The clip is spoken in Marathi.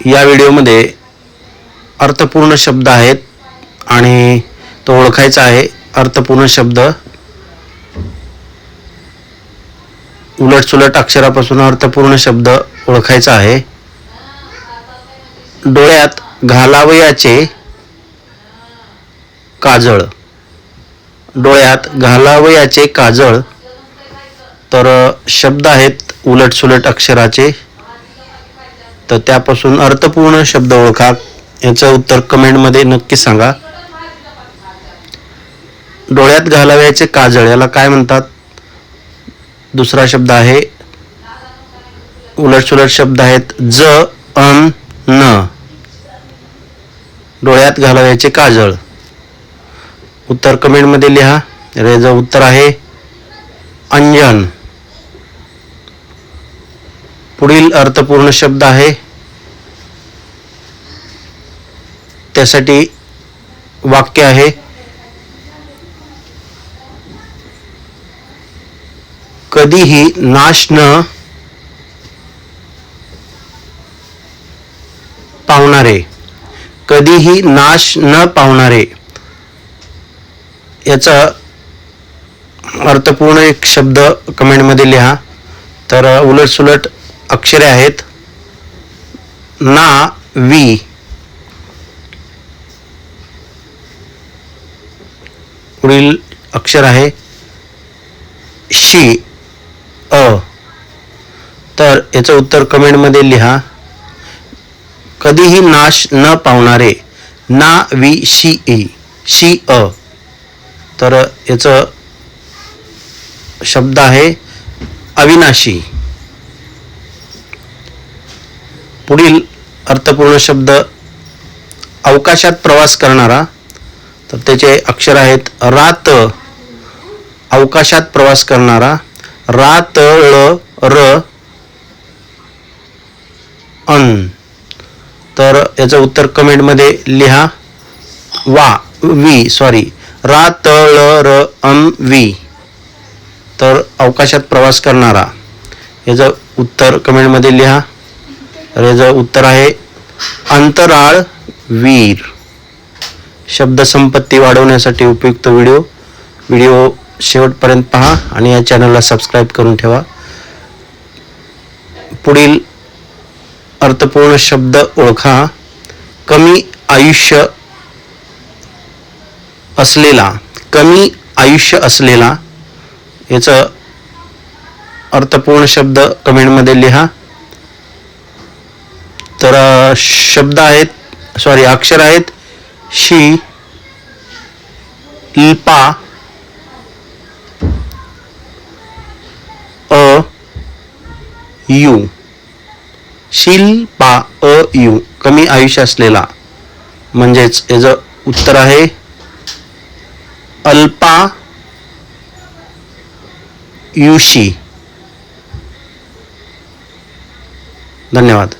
या व्हिडिओमध्ये अर्थपूर्ण शब्द आहेत आणि तो ओळखायचा आहे. अर्थपूर्ण शब्द. उलटसुलट अक्षरापासून अर्थपूर्ण शब्द ओळखायचा आहे. डोळ्यात घालावयाचे काजळ. डोळ्यात घालावयाचे काजळ. तर शब्द आहेत उलटसुलट अक्षराचे. तर त्यापासून अर्थपूर्ण शब्द ओळखा. याचं उत्तर कमेंटमध्ये नक्की सांगा. डोळ्यात घालावयाचे काजळ याला काय म्हणतात? दुसरा शब्द आहे उलटसुलट शब्द आहेत ज अन न. डोळ्यात घालावयाचे काजळ. उत्तर कमेंटमध्ये लिहा. याचं उत्तर आहे अंजन. पुढील अर्थपूर्ण शब्द आहे त्यासाठी वाक्य आहे कधीही नाश न पावणारे कधीही नाश न पावणारे याचा अर्थपूर्ण एक शब्द कमेंटमध्ये लिहा. तर उलटसुलट अक्षरे आहेत ना वी पुढील अक्षर आहे शी अ. तर याचं उत्तर कमेंटमध्ये लिहा. कधीही नाश न पावणारे ना वी शी ई शी अ. तर याचं शब्द आहे अविनाशी. पुढील अर्थपूर्ण शब्द अवकाशात प्रवास करणारा तर त्याचे अक्षर आहेत रात अवकाशात प्रवास करणारा रात ळ र अन. तर याचं उत्तर कमेंटमध्ये लिहा. वा वी सॉरी रा त र अन वी. तर अवकाशात प्रवास करणारा. याचं उत्तर कमेंटमध्ये लिहा. तर याचं उत्तर आहे अंतराळ वीर. शब्दसंपत्ती वाढवण्यासाठी उपयुक्त व्हिडिओ. व्हिडिओ शेवटपर्यंत पहा आणि या चॅनलला सबस्क्राईब करून ठेवा. पुढील अर्थपूर्ण शब्द ओळखा. कमी आयुष्य असलेला कमी आयुष्य असलेला याचं अर्थपूर्ण शब्द कमेंटमध्ये लिहा. तर शब्द आहेत सॉरी अक्षर आहेत शी इल्पा अ यू. शिल्पा अ यू. कमी आयुष्य असलेला. म्हणजेच याचं उत्तर आहे अल्पा युषी धन्यवाद.